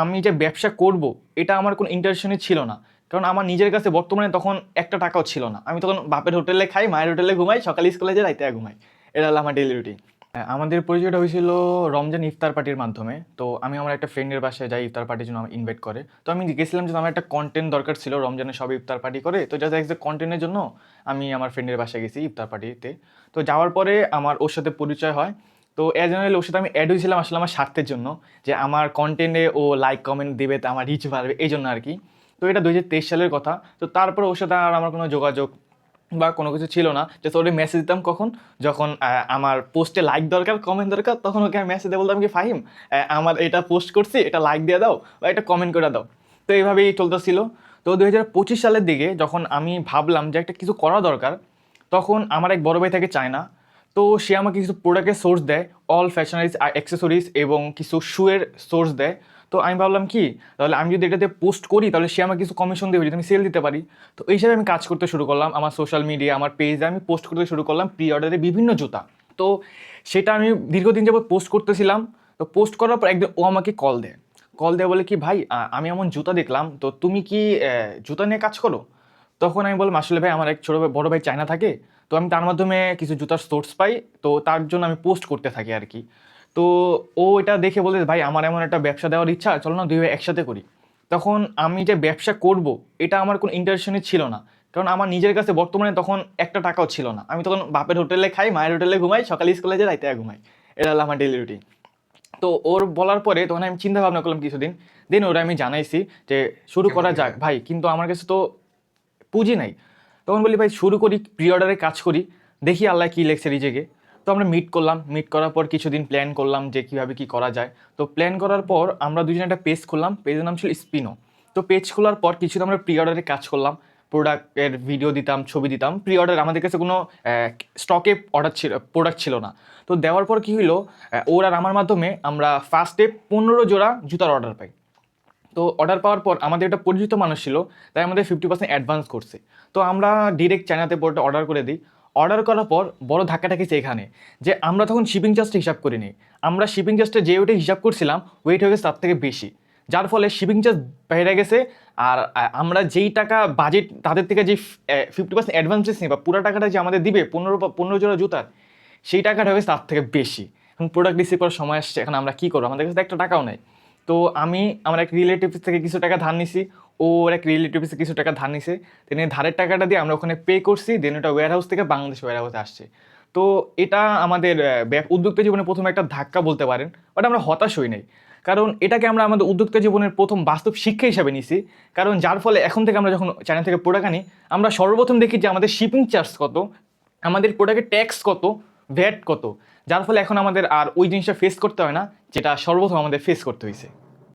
আমি যে ব্যবসা করব, এটা আমার কোনো ইন্টারেশনই ছিল না। কারণ আমার নিজের কাছে বর্তমানে তখন একটা টাকাও ছিল না। আমি তখন বাপের হোটেলে খাই, মায়ের হোটেলে ঘুমাই, সকালে স্কুলে যাই রাইতে ঘুমাই। এটা হলো আমার ডেলি রুটিন আমাদের পরিচয়টা হয়েছিল রমজান ইফতার পার্টির মাধ্যমে। তো আমি আমার একটা ফ্রেন্ডের বাসায় যাই ইফতার পার্টির জন্য ইনভাইট করে। তো আমি গেছিলাম যে আমার একটা কন্টেন্ট দরকার ছিল, রমজানে সব ইফতার পার্টি করে। তো যাতে একটা কন্টেন্টের জন্য আমি আমার ফ্রেন্ডের বাসায় গেছি ইফতার পার্টিতে। তো যাওয়ার পরে আমার ওর সাথে পরিচয় হয়। তো এ জেনারেল ওর সাথে আমি অ্যাড হয়েছিলাম আসলে আমার স্বার্থের জন্য, যে আমার কন্টেন্টে ও লাইক কমেন্ট দেবে, তা আমার রিচ বাড়বে, এই জন্য আর কি তো এটা দু হাজার তেইশ সালের কথা। তো তারপর ওর সাথে আর আমার কোনো যোগাযোগ বা কোনো কিছু ছিল না। জাস্ট ওরে মেসেজ দিতাম কখন? যখন আমার পোস্টে লাইক দরকার কমেন্ট দরকার, তখন ওকে আমি মেসেজ বলতাম কি, ফাহিম আমার এটা পোস্ট করছি, এটা লাইক দিয়ে দাও বা এটা কমেন্ট করে দাও। তো এইভাবেই চলতেছিল। তো দু হাজার পঁচিশ সালের দিকে যখন আমি ভাবলাম যে একটা কিছু করা দরকার, তখন আমার এক বড় ভাই থাকে চায়না। তো সে আমাকে কিছু প্রোডাক্টের সোর্স দেয় অল ফ্যাশনারিজ অ্যাক্সেসরিজ এবং কিছু শুয়ের সোর্স দেয়। তো আমি ভাবলাম কি, তাহলে আমি যদি এটাতে পোস্ট করি, তাহলে সে আমাকে কিছু কমিশন দেবে, যদি আমি সেল দিতে পারি। তো এই হিসাবে আমি কাজ করতে শুরু করলাম, আমার সোশ্যাল মিডিয়া আমার পেজে আমি পোস্ট করতে শুরু করলাম প্রি অর্ডারে বিভিন্ন জুতা। তো সেটা আমি দীর্ঘদিন যাবত পোস্ট করতেছিলাম। তো পোস্ট করার পর একদিন ও আমাকে কল দেয়। কল দেয় বলে কি, ভাই আমি এমন জুতা দেখলাম, তো তুমি কি জুতা নিয়ে কাজ করো? তখন আমি বললাম আসলে ভাই আমার এক ছোটো বড় ভাই চায়না থাকে তো আমি তার মাধ্যমে কিছু জুতার সোর্স পাই তো তার জন্য আমি পোস্ট করতে থাকি আর কি তো ও এটা দেখে বলে ভাই আমার এমন একটা ব্যবসা দেওয়ার ইচ্ছা চলো না দুই ভাই একসাথে করি। তখন আমি যে ব্যবসা করব এটা আমার কোনো ইন্টারেশনই ছিল না। কারণ আমার নিজের কাছে বর্তমানে তখন একটা টাকাও ছিল না। আমি তখন বাপের হোটেলে খাই মায়ের হোটেলে ঘুমাই সকালে স্কুলে যাই রাইতে ঘুমাই। এটা হলো আমার ডেলি রুটিন তো ওর বলার পরে তখন আমি চিন্তা ভাবনা করলাম কিছুদিন। দেন ওরা আমি জানাইছি যে শুরু করা যাক ভাই কিন্তু আমার কাছে তো পুঁজি নাই। তখন বলি ভাই শুরু করি প্রি অর্ডারে কাজ করি দেখি আল্লাহ কী লেখছে নিজেকে। তো আমরা মিট করলাম। মিট করার পর কিছুদিন প্ল্যান করলাম যে কীভাবে কী করা যায়। তো প্ল্যান করার পর আমরা দুজনে একটা পেজ খুললাম। পেজের নাম ছিল স্পিনো তো পেজ খোলার পর কিছুদিন আমরা প্রি অর্ডারে কাজ করলাম। প্রোডাক্টের ভিডিও দিতাম ছবি দিতাম। প্রি অর্ডার আমাদের কাছে কোনো স্টকে অর্ডার ছিল প্রোডাক্ট ছিল না। তো দেওয়ার পর কী আহ, ওর আর আমার মাধ্যমে আমরা ফার্স্টে পনেরো জোড়া জুতার অর্ডার পাই। তো অর্ডার পাওয়ার পর আমাদের একটা পরিচিত মানুষ ছিল, তাই আমাদের ফিফটি পার্সেন্ট অ্যাডভান্স করছে। তো আমরা ডিরেক্ট চায়নাতে পড়তে অর্ডার করে দিই। অর্ডার করার পর বড় ধাক্কাটা খেয়েছে এখানে? যে আমরা তখন শিপিং চার্জটা হিসাব করিনি। আমরা শিপিং চার্জটা যে ওয়েটে হিসাব করছিলাম ওয়েট হয়ে গেছে তার থেকে বেশি। যার ফলে শিপিং চার্জ বেড়ে গেছে আর আমরা যেই টাকা বাজেট তাদের থেকে যে ফিফটি পার্সেন্ট অ্যাডভান্স দিচ্ছি বা পুরো টাকাটা যে আমাদের দিবে, পনেরো পনেরো জোড়া জুতার সেই টাকাটা হয়ে গেছে তার থেকে বেশি। এখন প্রোডাক্ট রিসিভ করার সময় আসছে, এখন আমরা কী করব? আমাদের কাছে একটা টাকাও নেই। তো আমি আমার এক রিলেটিভস থেকে কিছু টাকা ধার নিছি, ও ওর এক রিলেটিভস কিছু টাকা ধার নিছে। দেন এই ধারের টাকাটা দিয়ে আমরা ওখানে পে করছি দেন ওটা ওয়্যার হাউস থেকে বাংলাদেশ ওয়্যার হাউসে আসছে। তো এটা আমাদের উদ্যোক্তা জীবনে প্রথম একটা ধাক্কা বলতে পারেন বাট আমরা হতাশ হই নাই। কারণ এটাকে আমরা আমাদের উদ্যোক্তা জীবনের প্রথম বাস্তব শিক্ষা হিসাবে নিছি। কারণ যার ফলে এখন থেকে আমরা যখন চায়না থেকে প্রোডাক্ট আনি, আমরা সর্বপ্রথম দেখি যে আমাদের শিপিং চার্জ কত, আমাদের প্রোডাক্টের ট্যাক্স কত ভ্যাট কত। যার ফলে এখন আমাদের আর ওই জিনিসটা ফেস করতে হয় না। যেটা সর্বপ্রথম আমাদের ফেস করতে হয়েছে